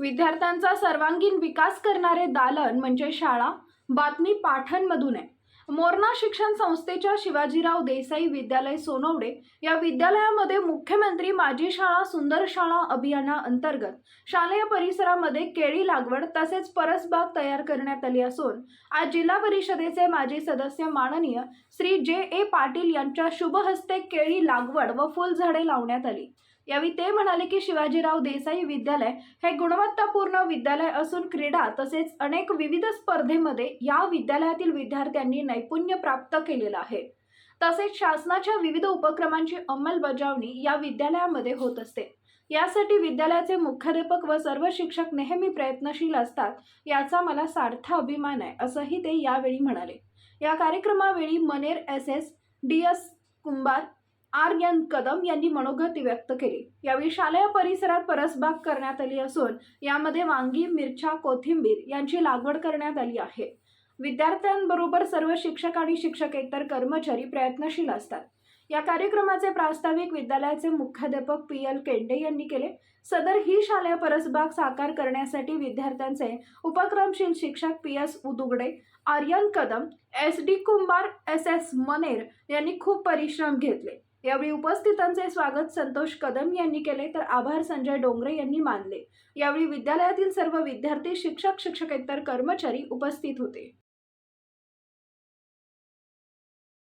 विद्यार्थ्यांचा सर्वांगीण विकास करणारे दालन म्हणजे शाळा बातमी पाठणमधून आहे. मोरणा शिक्षण संस्थेच्या शिवाजीराव देसाई विद्यालय सोनवडे या विद्यालयामध्ये मुख्यमंत्री माझी शाळा सुंदर शाळा अभियानाअंतर्गत शालेय परिसरामध्ये केळी लागवड तसेच परसबाग तयार करण्यात आली असून आज जिल्हा परिषदेचे माजी सदस्य माननीय श्री जे ए पाटील यांच्या शुभहस्ते केळी लागवड व फुलझाडे लावण्यात आली. यावेळी ते म्हणाले की शिवाजीराव देसाई विद्यालय हे गुणवत्तापूर्ण विद्यालय असून क्रीडा तसेच अनेक विविध स्पर्धेमध्ये या विद्यालयातील विद्यार्थ्यांनी नैपुण्य प्राप्त केलेलं आहे. तसेच शासनाच्या विविध उपक्रमांची अंमलबजावणी या विद्यालयामध्ये होत असते. यासाठी विद्यालयाचे मुख्याध्यापक व सर्व शिक्षक नेहमी प्रयत्नशील असतात याचा मला सार्थ अभिमान आहे असंही ते यावेळी म्हणाले. या कार्यक्रमावेळी Maner S S D S Kumbhar R N Kadam यांनी मनोगती व्यक्त केली. यावेळी शालेय परिसरात परसबाग करण्यात आली असून यामध्ये वांगी मिरच्या कोथिंबीर यांची लागवड करण्यात आली आहे. विद्यार्थ्यांबरोबर सर्व शिक्षक आणि शिक्षकेतर कर्मचारी प्रयत्नशील असतात. या कार्यक्रमाचे प्रास्ताविक विद्यालयाचे मुख्याध्यापक पी एल केंडे यांनी केले. सदर ही शालेय परसबाग साकार करण्यासाठी विद्यार्थ्यांचे उपक्रमशील शिक्षक P S Udugade Aryan Kadam S D Kumbhar S S Maner यांनी खूप परिश्रम घेतले. यावेळी उपस्थितांचे स्वागत संतोष कदम यांनी केले तर आभार संजय डोंगरे यांनी मानले. यावेळी विद्यालयातील सर्व विद्यार्थी शिक्षक शिक्षकेतर कर्मचारी उपस्थित होते.